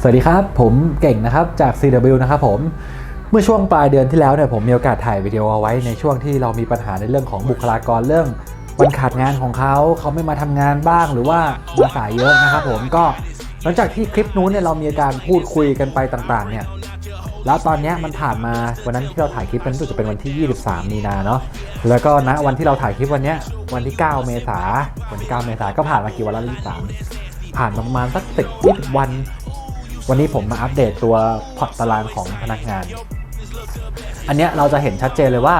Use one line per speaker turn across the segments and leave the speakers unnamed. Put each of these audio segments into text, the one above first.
สวัสดีครับ ผมเก่งนะครับจาก CW นะครับผมเมื่อช่วงปลายเดือนที่แล้วเนี่ยผมมีโอกาสถ่ายวิดีโอเอาไว้ในช่วงที่เรามีปัญหาในเรื่องของบุคลากรเรื่องวันขาดงานของเขาเขาไม่มาทำงานบ้างหรือว่ามาสายเยอะนะครับผมก็หลังจากที่คลิปนู้นเนี่ยเรามีการพูดคุยกันไปต่างๆเนี่ยแล้วตอนเนี้ยมันผ่านมาวันนั้นที่เราถ่ายคลิปมันรู้สึกจะเป็นวันที่ 23 มีนาเนาะแล้วก็ณวันที่เราถ่ายคลิปวันเนี้ยวันที่ 9 เมษาวันที่ 9 เมษาก็ผ่านมากี่วันแล้ว23ผ่านประมาณสักสิบยี่สิบวัน วันนี้ผมมาอัปเดตตัวพอร์ตตารางของพนักงาน อันเนี้ยเราจะเห็นชัดเจนเลยว่า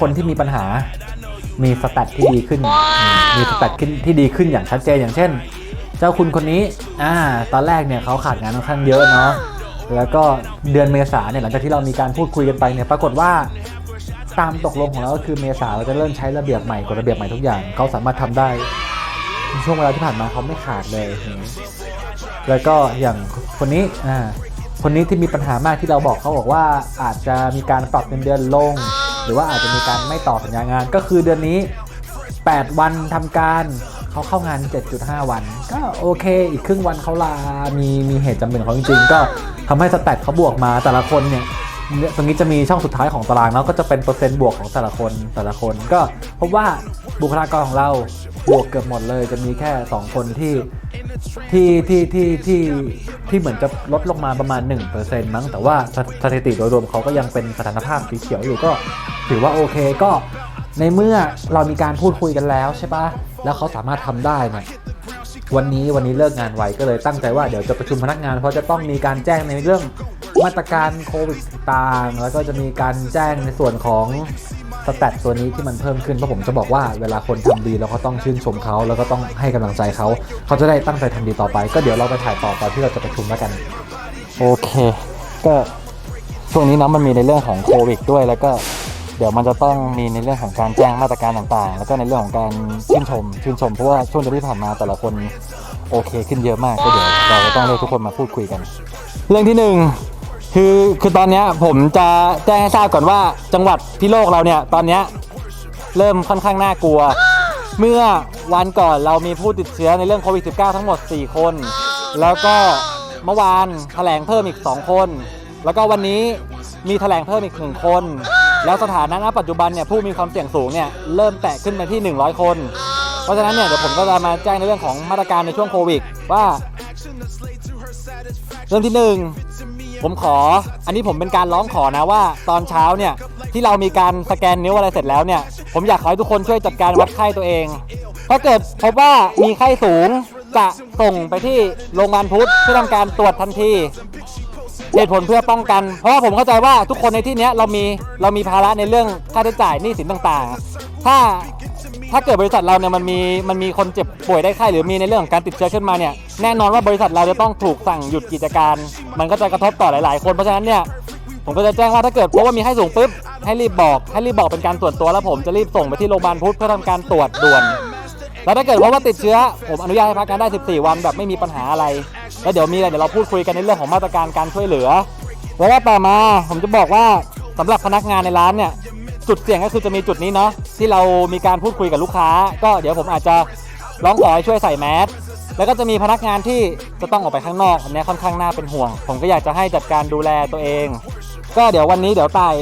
คนที่มีปัญหามีสแตทที่ดีขึ้น มีสแตทที่ดีขึ้นอย่างชัดเจนอย่างเช่น เจ้าคุณคนนี้อ่าตอนแรกเนี่ยเขาขาดงานค่อนข้างเยอะเนาะแล้วก็เดือนเมษาเนี่ยหลังจากที่เรามีการพูดคุยกันไปเนี่ยปรากฏว่าตามตกลงของเราก็คือเมษาเราจะเริ่มใช้ระเบียบใหม่กฎระเบียบใหม่ทุกอย่างเขาสามารถทำได้ ช่วงเวลาที่ผ่านมาเขาไม่ขาดเลย แล้วก็อย่างคนนี้อ่าคนนี้ที่มีปัญหามากที่เราบอกเขาบอกว่าอาจจะมีการปรับเงินเดือนลง หรือว่าอาจจะมีการไม่ต่อสัญญางาน ก็คือเดือนนี้ 8 วันทำการเขาเข้างาน 7.5 วัน ก็โอเค อีกครึ่งวันเขาลา มีมีเหตุจำเป็นของเขาจริงๆ ก็ทำให้สแตทเขาบวกมาแต่ละคนเนี่ยตรงนี้จะมีช่องสุดท้ายของตารางเนาะก็จะเป็นเปอร์เซ็นต์บวกของแต่ละคนแต่ละคน ก็พบว่า บุคลากรของเราบวกเกือบหมดเลย จะมีแค่ 2 คนที่ที่ที่ที่ที่ที่เหมือนจะลดลงมาประมาณ 1%มั้งแต่ว่าสถิติโดยรวมเขาก็ยังเป็นสถานภาพสีเขียวอยู่ก็ถือว่าโอเคก็ในเมื่อเรามีการพูดคุยกันแล้วใช่ปะแล้วเขาสามารถทำได้เนี่ยวันนี้วันนี้เลิกงานไวก็เลยตั้งใจว่าเดี๋ยวจะประชุมพนักงานเพราะจะต้องมีการแจ้งในเรื่องมาตรการโควิดต่างแล้วก็จะมีการแจ้งในส่วนของ สแตทตัวนี้ที่มันเพิ่มขึ้นเพราะผมจะบอกว่าเวลาคนทำดีเราก็ต้องชื่นชมเขาแล้วก็ต้องให้กำลังใจเขา เขาจะได้ตั้งใจทำดีต่อไป ก็เดี๋ยวเราไปถ่ายต่อตอนที่เราจะประชุมแล้วกัน โอเค ก็ช่วงนี้เนาะมันมีในเรื่องของโควิดด้วยแล้วก็เดี๋ยวมันจะต้องมีในเรื่องของการแจ้งมาตรการต่างๆ แล้วก็ในเรื่องของการชื่นชม ชื่นชมเพราะว่าช่วงเดือนที่ผ่านมาแต่ละคนโอเคขึ้นเยอะมากก็เดี๋ยวเราต้องเรียกทุกคนมาพูดคุยกัน เรื่องที่หนึ่ง คือคือตอนเนี้ยผมจะแจ้งให้ทราบก่อนว่าจังหวัดพิโลกเราเนี่ยตอนเนี้ยเริ่มค่อนข้างน่ากลัว เมื่อวันก่อนเรามีผู้ติดเชื้อในเรื่องโควิด -19 ทั้งหมด 4 คน แล้วก็เมื่อวานแถลงเพิ่มอีก 2 คน แล้วก็วันนี้มีแถลงเพิ่มอีก 1 คน แล้วสถานะณปัจจุบันเนี่ยผู้มีความเสี่ยงสูงเนี่ยเริ่มแตะขึ้นไปที่ 100 คน เพราะฉะนั้นเนี่ยเดี๋ยวผมก็จะมาแจ้งในเรื่องของมาตรการในช่วงโควิดว่า เรื่องที่หนึ่งผมขอ อันนี้ผมเป็นการร้องขอนะว่า ตอนเช้าเนี่ยที่เรามีการสแกนนิ้วอะไรเสร็จแล้วเนี่ย ผมอยากขอให้ทุกคนช่วยจัดการวัดไข้ตัวเอง ถ้าเกิดพบว่ามีไข้สูงจะส่งไปที่โรงพยาบาลพุทธเพื่อทำการตรวจทันทีเหตุผลเพื่อป้องกัน เพราะว่าผมเข้าใจว่าทุกคนในที่นี้เรามีเรามีภาระในเรื่องค่าใช้จ่ายหนี้สินต่างๆ ถ้า ถ้าเกิดบริษัทเราเนี่ยมันมีมันมีคนเจ็บป่วยได้ไข้หรือมีในเรื่องของการติดเชื้อขึ้นมาเนี่ยแน่นอนว่าบริษัทเราจะต้องถูกสั่งหยุดกิจการ มันก็จะกระทบต่อหลาย ๆ คนเพราะฉะนั้นเนี่ยผมก็จะแจ้งว่าถ้าเกิดพบว่ามีไข้สูงปุ๊บให้รีบบอกให้รีบบอกเป็นการส่วนตัวแล้วผมจะรีบส่งไปที่โรงพยาบาลพุทธเพื่อทำการตรวจด่วน แล้วถ้าเกิดว่าว่าติดเชื้อ ผมอนุญาตให้พักงานได้ 14 วันแบบไม่มีปัญหาอะไร แล้วเดี๋ยวมีอะไรเดี๋ยวเราพูดคุยกันในเรื่องของมาตรการการช่วยเหลือ แล้วก็ต่อมาผมจะบอกว่าสำหรับพนักงานในร้านเนี่ย จุดเสี่ยงก็คือจะมีจุดนี้เนาะที่เรามีการพูดคุยกับลูกค้า ก็เดี๋ยวผมอาจจะร้องขอให้ช่วยใส่แมสแล้วก็จะมีพนักงานที่จะต้องออกไปข้างนอกอันนี้ค่อนข้างน่าเป็นห่วง ผมก็อยากจะให้จัดการดูแลตัวเอง ก็เดี๋ยววันนี้เดี๋ยวตาย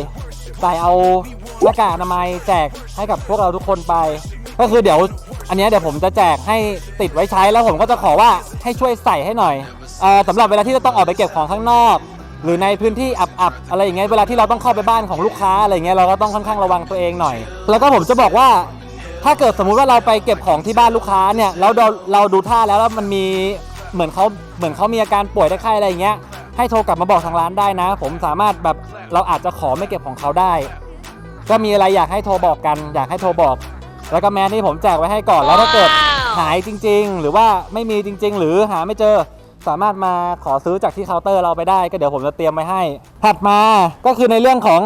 ตายเอาหน้ากากอนามัยแจกให้กับพวกเราทุกคนไป ก็คือเดี๋ยวอันนี้เดี๋ยวผมจะแจกให้ติดไว้ใช้แล้วผมก็จะขอว่าให้ช่วยใส่ให้หน่อยออสำหรับเวลาที่เราต้องออกไปเก็บของข้างนอก หรือในพื้นที่อับๆอะไรอย่างเงี้ยเวลาที่เราต้องเข้าไปบ้านของลูกค้าอะไรเงี้ยเราก็ต้องค่อนข้างระวังตัวเองหน่อย แล้วก็ผมจะบอกว่า ถ้าเกิดสมมุติว่าเราไปเก็บของที่บ้านลูกค้าเนี่ยแล้วเราเราดูท่าแล้วแล้วมันมีเหมือนเขาเหมือนเขามีอาการป่วยได้ไข้อะไรอย่างเงี้ยให้โทรกลับมาบอกทางร้านได้นะ ผมสามารถแบบเราอาจจะขอไม่เก็บของเขาได้ ก็มีอะไรอยากให้โทรบอกกัน อยากให้โทรบอก แล้วก็แมสนี่ผมแจกไว้ให้ก่อนแล้วถ้าเกิดหายจริง ๆ หรือว่าไม่มีจริง ๆ หรือหาไม่เจอ สามารถมาขอซื้อจากที่เคาน์เตอร์เราไปได้ ก็เดี๋ยวผมจะเตรียมไว้ให้ ถัดมาก็คือในเรื่องของ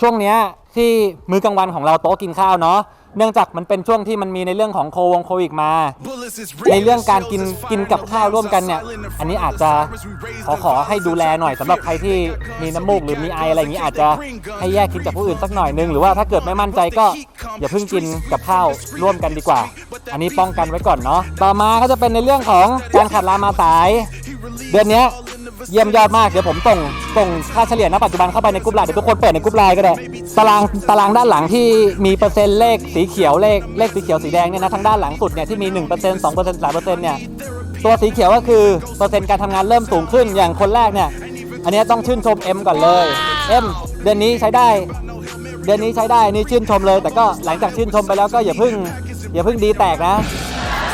ช่วงเนี้ยที่มื้อกลางวันของเราโต๊ะกินข้าวเนาะเนื่องจากมันเป็นช่วงที่มันมีในเรื่องของโควงโควิดมา ในเรื่องการกินกินกับข้าวร่วมกันเนี่ย อันนี้อาจจะขอขอให้ดูแลหน่อยสำหรับใครที่มีน้ำมูกหรือมีไออะไรอย่างนี้อาจจะให้แยกกินจากผู้อื่นสักหน่อยนึงหรือว่าถ้าเกิดไม่มั่นใจก็อย่าเพิ่งกินกับข้าวร่วมกันดีกว่า อันนี้ป้องกันไว้ก่อนเนาะต่อมาก็จะเป็นในเรื่องของการขัดลามาสาย
เดือนนี้เยี่ยมยอดมาก เดี๋ยวผมส่งส่งค่าเฉลี่ยณปัจจุบันเข้าไปในกลุ่มไลน์เดี๋ยวทุกคนเปิดในกลุ่มไลน์ก็ได้ ตารางตารางด้านหลังที่มีเปอร์เซ็นต์เลขสีเขียวเลขเลขสีเขียวสีแดงเนี่ยนะทางด้านหลังสุดเนี่ยที่มี 1% 2% 3%เนี่ยตัวสีเขียวก็คือเปอร์เซ็นต์การทำงานเริ่มสูงขึ้นอย่างคนแรกเนี่ยอันนี้ต้องชื่นชม M ก่อนเลย M เดือนนี้ใช้ได้ เดือนนี้ใช้ได้นี่ชื่นชมเลย แต่ก็หลังจากชื่นชมไปแล้วก็อย่าเพิ่ง อย่าเพิ่งดีแตกนะ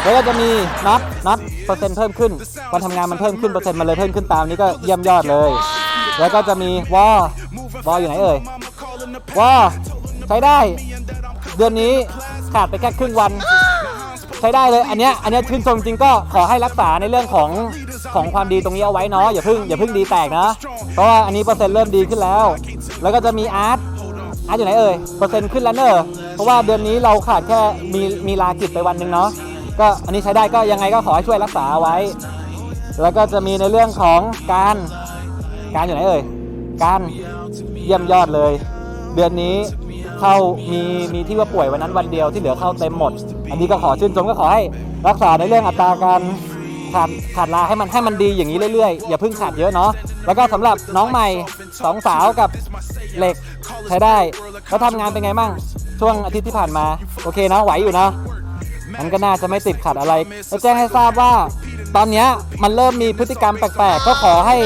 แล้วก็จะมีนับนับเปอร์เซ็นต์เพิ่มขึ้น วันทำงานมันเพิ่มขึ้นเปอร์เซ็นต์มันเลยเพิ่มขึ้นตามนี้ก็เยี่ยมยอดเลย แล้วก็จะมีวอวออยู่ไหนเอ่ยวอใช้ได้ เดือนนี้ขาดไปแค่ครึ่งวันใช้ได้เลยอันเนี้ยอันเนี้ยชื่นชมจริงก็ขอให้รักษาในเรื่องของของความดีตรงนี้เอาไว้เนาะอย่าเพิ่งอย่าเพิ่งดีแตกนะ เพราะว่าอันนี้เปอร์เซ็นต์เริ่มดีขึ้นแล้ว แล้วก็จะมีอาร์ต อาร์ตอยู่ไหนเอ่ยเปอร์เซ็นต์ขึ้นแล้วเนอะเพราะว่าเดือนนี้เราขาดแค่มีมีลากิจไปวันหนึ่งเนาะก็อันนี้ใช้ได้ก็ยังไงก็ขอให้ช่วยรักษาไว้ แล้วก็จะมีในเรื่องของการการอยู่ไหนเอ่ยการเยี่ยมยอดเลย เดือนนี้เข้ามีมีที่ว่าป่วยวันนั้นวันเดียวที่เหลือเข้าเต็มหมด อันนี้ก็ขอชื่นชมก็ขอให้รักษาในเรื่องอัตราการขาดขาดลาให้มันให้มันดีอย่างนี้เรื่อยๆ อย่าเพิ่งขาดเยอะเนาะแล้วก็สำหรับน้องใหม่สองสาวกับเหล็ก ใช้ได้แล้วทำงานเป็นไงมั่ง ช่วงอาทิตย์ที่ผ่านมา โอเคนะไหวอยู่นะมันก็น่าจะไม่ติดขัดอะไรแล้วแจ้งให้ทราบว่า ตอนนี้มันเริ่มมีพฤติกรรมแปลกๆ ก็ขอให้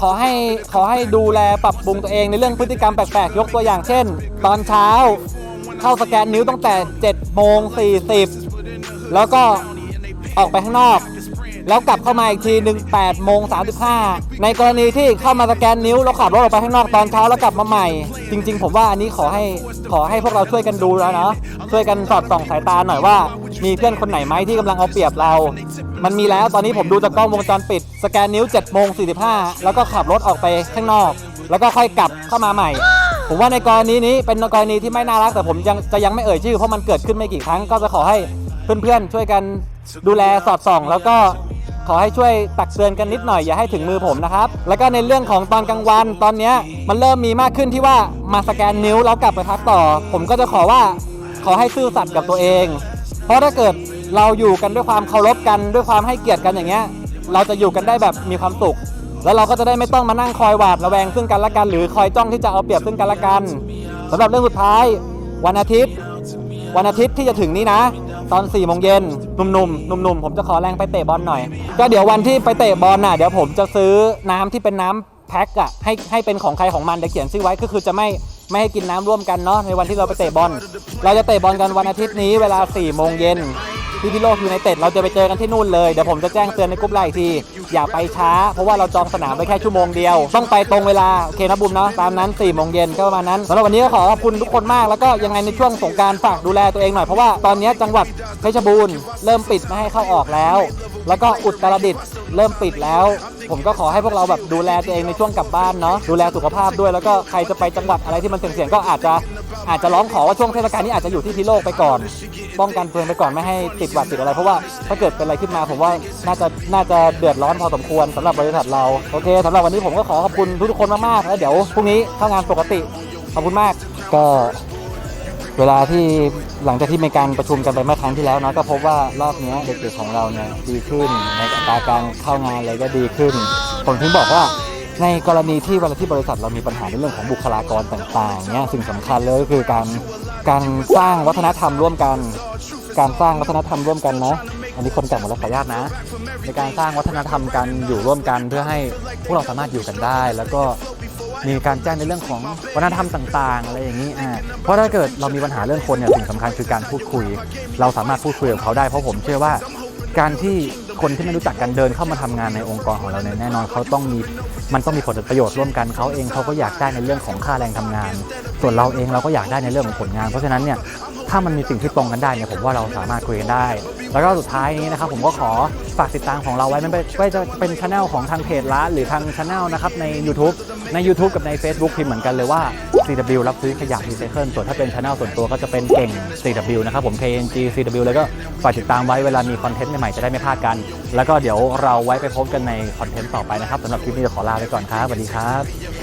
ขอให้ขอให้ดูแลปรับปรุงตัวเองในเรื่องพฤติกรรมแปลกๆ ยกตัวอย่างเช่น ตอนเช้า เข้าสแกนนิ้วตั้งแต่7โมง40 แล้วก็ออกไปข้างนอก แล้วกลับเข้ามาอีกทีหนึ่ง8โมง35 ในกรณีที่เข้ามาสแกนนิ้วแล้วขับรถออกไปข้างนอกตอนเช้าแล้วกลับมาใหม่ จริง ๆ ผมว่าอันนี้ขอให้ขอให้พวกเราช่วยกันดูแล้วเนาะช่วยกันสอดส่องสายตาหน่อยว่า มีเพื่อนคนไหนไหมที่กำลังเอาเปรียบเรา มันมีแล้วตอนนี้ผมดูจากกล้องวงจรปิด สแกนนิ้ว7โมง45 แล้วก็ขับรถออกไปข้างนอก แล้วก็ค่อยกลับเข้ามาใหม่ผมว่าในกรณีนี้เป็นกรณีที่ไม่น่ารักแต่ผมยังจะยังไม่เอ่ยชื่อเพราะมันเกิดขึ้นไม่กี่ครั้งก็จะขอให้เพื่อนๆช่วยกันดูแลสอดส่อง แล้วก็ ขอให้ช่วยตักเตือนกันนิดหน่อยอย่าให้ถึงมือผมนะครับ แล้วก็ในเรื่องของตอนกลางวันตอนนี้มันเริ่มมีมากขึ้นที่ว่ามาสแกนนิ้วแล้วกลับไปพักต่อ ผมก็จะขอว่าขอให้ซื่อสัตย์กับตัวเอง เพราะถ้าเกิดเราอยู่กันด้วยความเคารพกันด้วยความให้เกียรติกันอย่างเงี้ย เราจะอยู่กันได้แบบมีความสุข แล้วเราก็จะได้ไม่ต้องมานั่งคอยหวาดระแวงซึ่งกันและกัน หรือคอยจ้องที่จะเอาเปรียบซึ่งกันและกันสำหรับเรื่องสุดท้าย วันอาทิตย์ วันอาทิตย์ที่จะถึงนี้นะ ตอน4ี่โมงเย็นหนุ่มๆหนุ่มๆผมจะขอแรงไปเตะบอลหน่อย ก็เดี๋ยววันที่ไปเตะบอลน่ะเดี๋ยวผมจะซื้อน้ำที่เป็นน้ำแพ็คอะให้ให้เป็นของใครของมันเดี๋ยวเขียนชื่อไว้ก็คือจะไม่ไม่ให้กินน้ำร่วมกันเนาะในวันที่เราไปเตะบอลเราจะเตะบอลกันวันอาทิตย์นี้เวลา4ี่โมงเย็น ที่พิโลกยูไนเต็ดเราจะไปเจอกันที่นู่นเลย เดี๋ยวผมจะแจ้งเตือนในกลุ่มไลน์อีกที อย่าไปช้า เพราะว่าเราจองสนามไปแค่ชั่วโมงเดียว ต้องไปตรงเวลา โอเคนะบุมเนาะตามนั้น4ี่โมงเย็นก็ประมาณนั้นสำหรับวันนี้ก็ขอขอบคุณทุกคนมากแล้วก็ยังไงในช่วงสงการฝากดูแลตัวเองหน่อยเพราะว่าตอนนี้จังหวัดเพชรบูรณ์เริ่มปิดไม่ให้เข้าออกแล้ว แล้วก็อุตรดิตถ์เริ่มปิดแล้ว ผมก็ขอให้พวกเราแบบดูแลตัวเองในช่วงกลับบ้านเนาะดูแลสุขภาพด้วยแล้วก็ใครจะไปจังหวัดอะไรที่มันเสี่ยงๆก็อาจจะอาจจะร้องขอว่าช่วงเทศกาลนี้อาจจะอยู่ที่พิโลกไปก่อน ป้องกันตัวเองไปก่อนไม่ให้ติดหวัดติดอะไร เพราะว่าถ้าเกิดเป็นอะไรขึ้นมาผมว่าน่าจะน่าจะเดือดร้อนพอสมควรสำหรับบริษัทเราโอเคสำหรับวันนี้ผมก็ขอขอบคุณทุกๆคนมากๆแล้วเดี๋ยวพรุ่งนี้เข้างานปกติขอบคุณมากก็เวลาที่หลังจากที่มีการประชุมกันไปเมื่อครั้งที่แล้วเนาะก็พบว่ารอบนี้เด็กๆของเราเนี่ยดีขึ้นในอัตราการเข้างานอะไรก็ดีขึ้น ผมถึงบอกว่า ในกรณีที่เวลาที่บริษัทเรามีปัญหาในเรื่องของบุคลากรต่างๆเนี่ยสิ่งสำคัญเลยก็คือการการสร้างวัฒนธรรมร่วมกัน การสร้างวัฒนธรรมร่วมกันนะอันนี้คนกลับหมดแล้วขออนุญาตนะ ในการสร้างวัฒนธรรมกันอยู่ร่วมกันเพื่อให้พวกเราสามารถอยู่กันได้ แล้วก็มีการแจ้งในเรื่องของวัฒนธรรมต่างๆอะไรอย่างนี้อ่าเพราะถ้าเกิดเรามีปัญหาเรื่องคนเนี่ยสิ่งสำคัญคือการพูดคุย เราสามารถพูดคุยกับเขาได้เพราะผมเชื่อว่าการที่ คนที่ไม่รู้จักกันเดินเข้ามาทำงานในองค์กรของเราเนี่ยแน่นอนเขาต้องมีมันต้องมีผลประโยชน์ร่วมกันเขาเองเขาก็อยากได้ในเรื่องของค่าแรงทำงาน ส่วนเราเองเราก็อยากได้ในเรื่องของผลงาน เพราะฉะนั้นเนี่ยถ้ามันมีสิ่งที่ตรงกันได้เนี่ยผมว่าเราสามารถคุยกันได้ แล้วก็สุดท้ายนี้นะครับผมก็ขอฝากติดตามของเราไว้ไม่ว่าจะเป็นช anel ของทางเพจร้านหรือทางช anel นะครับใน YouTube ใน YouTube กับใน Facebook พิมพ์เหมือนกันเลยว่า CW รับซื้อขยะรีไซเคิลส่วนถ้าเป็นช anel ส่วนตัวก็จะเป็นเก่ง CW นะครับผม KNG CW แล้วก็ฝากติดตามไว้เวลามีคอนเทนต์ใหม่ๆจะได้ไม่พลาดกัน แล้วก็เดี๋ยวเราไว้ไปพบกันในคอนเทนต์ต่อไปนะครับสำหรับคลิปนี้จะขอลาไปก่อนครับสวัสดีครับ